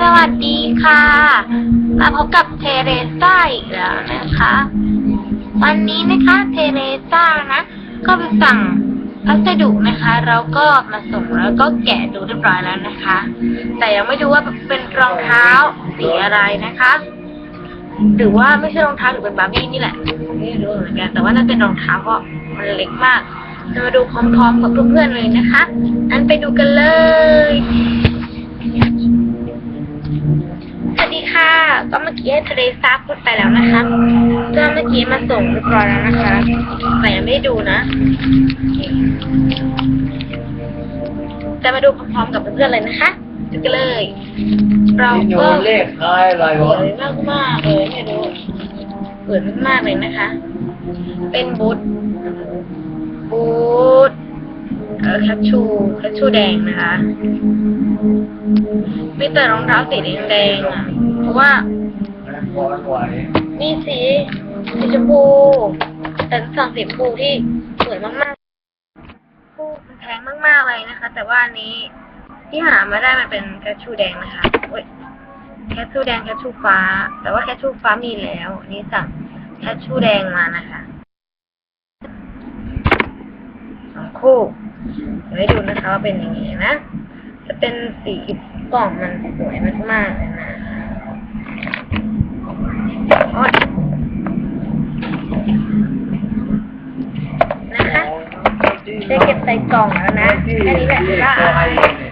สวัสดีค่ะ มาพบกับเทเรซ่าอีกแล้วนะคะ วันนี้นะคะเทเรซ่านะ ก็ไปสั่งพัสดุนะคะเราก็มาส่งแล้วก็แกะดูเรียบร้อยแล้วนะคะ แต่ยังไม่ดูว่าเป็นรองเท้าสีอะไรนะคะ หรือว่าไม่ใช่รองเท้าหรือเป็นบาร์บี้นี่แหละ ไม่รู้เหมือนกัน แต่ว่าน่าเป็นรองเท้าเพราะมันเล็กมาก จะมาดูพร้อมๆกับเพื่อนๆเลยนะคะ อันไปดูกันเลย ก็เมื่อกี้ให้ทะเลซาพูดไปแล้วนะคะก็เมื่อกี้มาส่งเรียบร้อยแล้วนะคะแต่ยังไม่ได้ดูนะ จะมาดูพร้อมๆกับเพื่อนๆเลยนะคะดูกันเลย เรานี่หนูก็เลขท้ายอะไรสววะยมากมากๆเลยไม่รู้สวยมากๆเลยนะคะ เป็นบูทบูทเออแคชชูแคชชูแดงนะคะ มีแต่รองเท้าสีแดงๆอะ เพราะว่า มีสีสีชมพู แต่สั่งสีชมพูที่สวยมากๆคู่แพงมากๆเลยนะคะ แต่ว่าอันนี้ที่หามาได้มันเป็นแคชชูแดงนะคะโอ้ยแคชชูแดงแคชชูฟ้า แต่ว่าแคชชูฟ้ามีแล้ว นี่สั่งแคชชูแดงมานะคะสองคู่เดี๋ยวให้ดูนะคะว่าเป็นยังไงนะ จะเป็นสีกล่องมันสวยมากๆเลยนะโอ๊ยนะคะ จะเก็บใส่กล่องแล้วนะแค่นี้แหละ